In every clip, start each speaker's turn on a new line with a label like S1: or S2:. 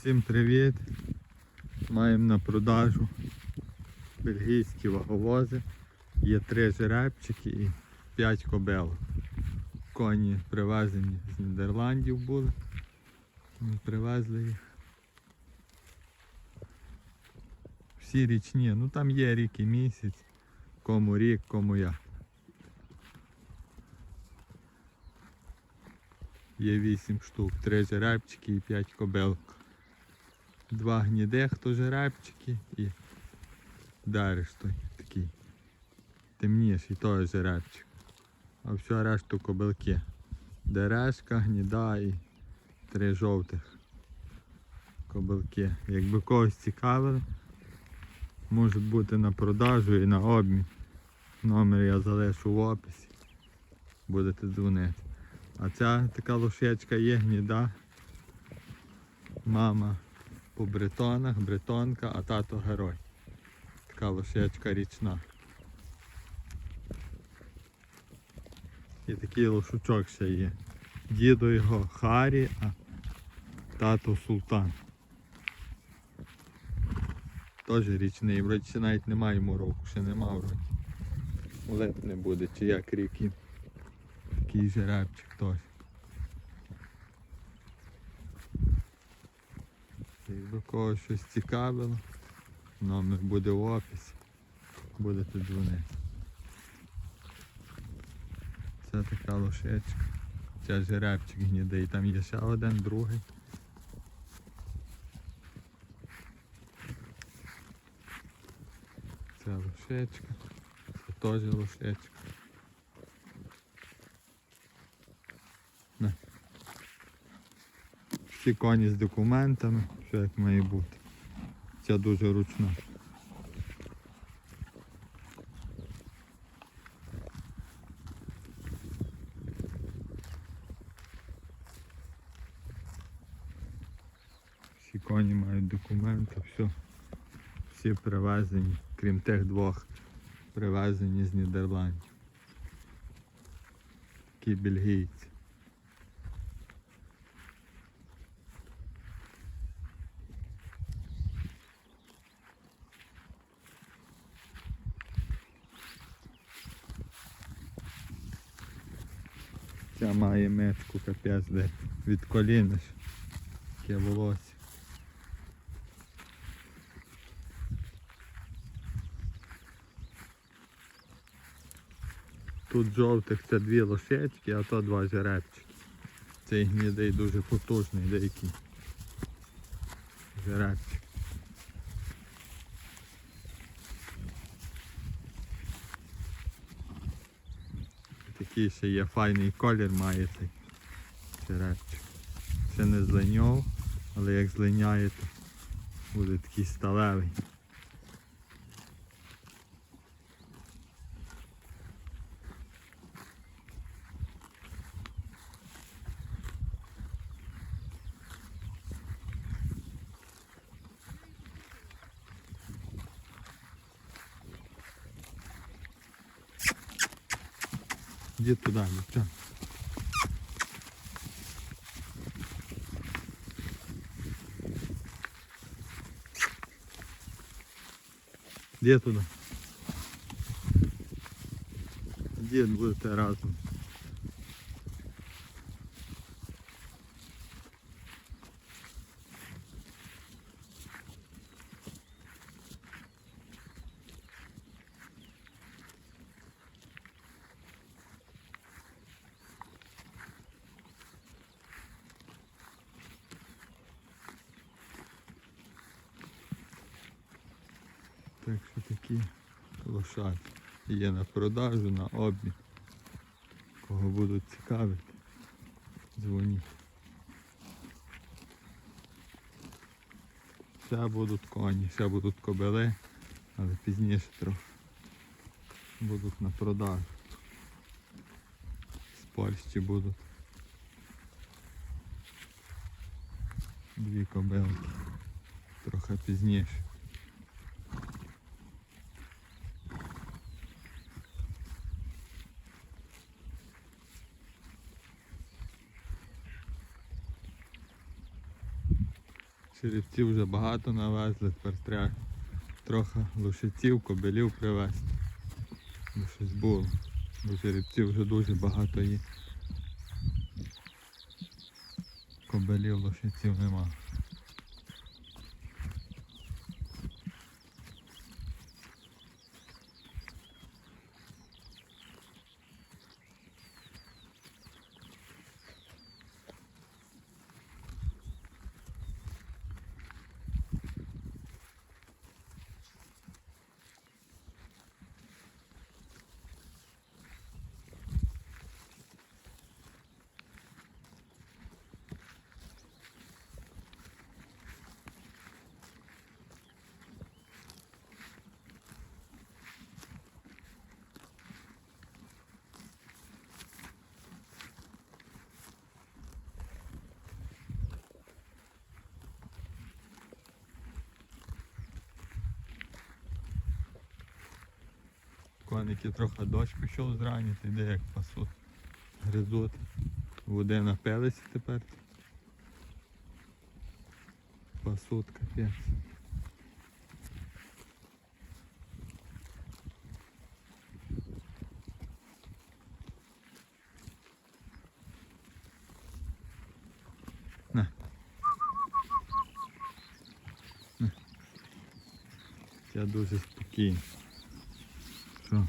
S1: Всім привіт! Маємо на продажу бельгійські ваговози. Є три жеребчики і п'ять кобел. Коні привезені з Нідерландів були. Ми привезли їх. Всі річні, ну там є рік і місяць, кому рік, кому як. Є вісім штук, три жеребчики і п'ять кобел. Два гнідих то жеребчики і дариш той такий темніший той жеребчик. А все решту кобилки. Дерешка, гніда і три жовтих кобилки. Якби когось цікавили, можуть бути на продажу і на обмін. Номер я залишу в описі. Будете дзвонити. А ця така лошечка є гніда. Мама по бретонах, бретонка, а тато герой. Така лошечка річна. І такий лошучок ще є. Дідо його Харі, а тато Султан. Теж річний, вроді ще навіть немає йому року, ще нема вроді. Леп не буде, чи як рік. Такий жеребчик теж. Якби когось щось цікавило, номер буде в описі. Будете дзвонити. Це така лошечка. Це жеребчик гнідий. Там є ще один, другий. Це лошечка. Це теж лошечка. Всі коні з документами, все як має бути. Ця дуже ручна. Всі коні мають документи, все. Всі привезені, крім тих двох, привезені з Нідерландів. Такі бельгійці. Ця має мечку капець, де від коліна. Таке волосся. Тут жовтих це дві лошечки, а то два жеребчики. Цей гнідий дуже потужний деякий. Жеребчик. Такий ще є файний колір має цей жеребчик. Ще не злиняв, але як злиняє, то буде такий сталевий. Іди туди, дівчат. Где туда? Где будет разом? Так що такі лошади є на продажу, на обмін. Кого будуть цікавити, дзвоніть. Ще будуть коні, ще будуть кобили, але пізніше трохи будуть на продажу. З Польщі будуть. Дві кобилки. Трохи пізніше. Черевців вже багато навезли, тепер треба трохи лошиців, кобилів привезти. Бо щось було. Бо жеребців вже дуже багато є. Кобилів, лошиців нема. Коники трохи дощ пішов зрані, то йде як пасуть. Гризуть. Води напилися тепер. Пасуть капець. На. На. Я дуже спокійний. Що?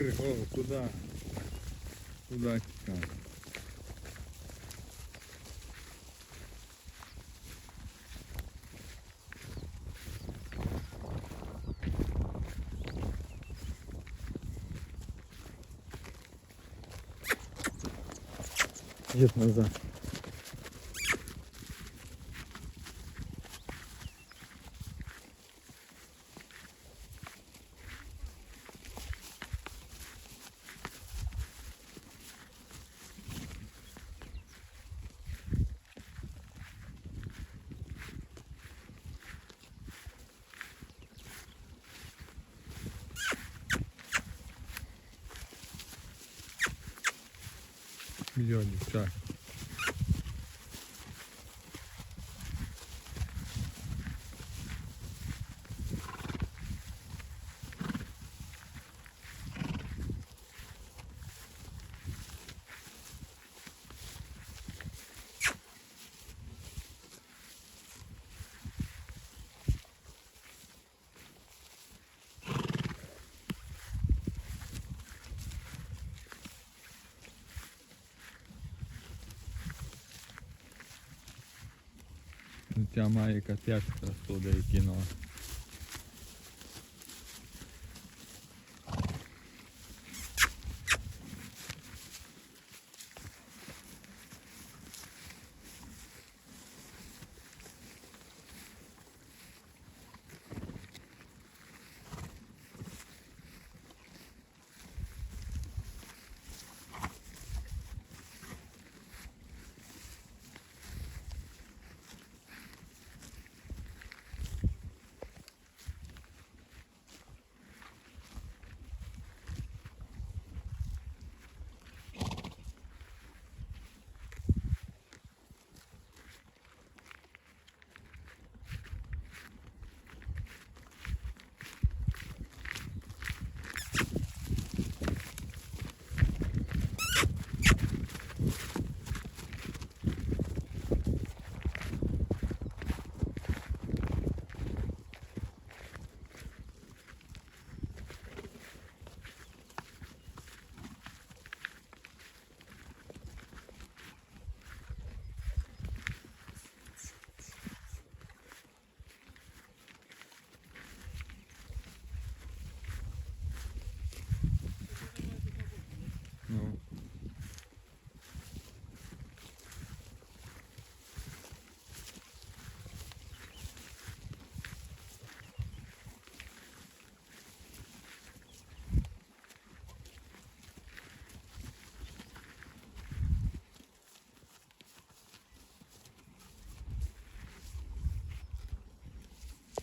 S1: пришел куда? Куда сейчас? Идет назад. Мільйонів, так. Життя має капець красу деякі ноги.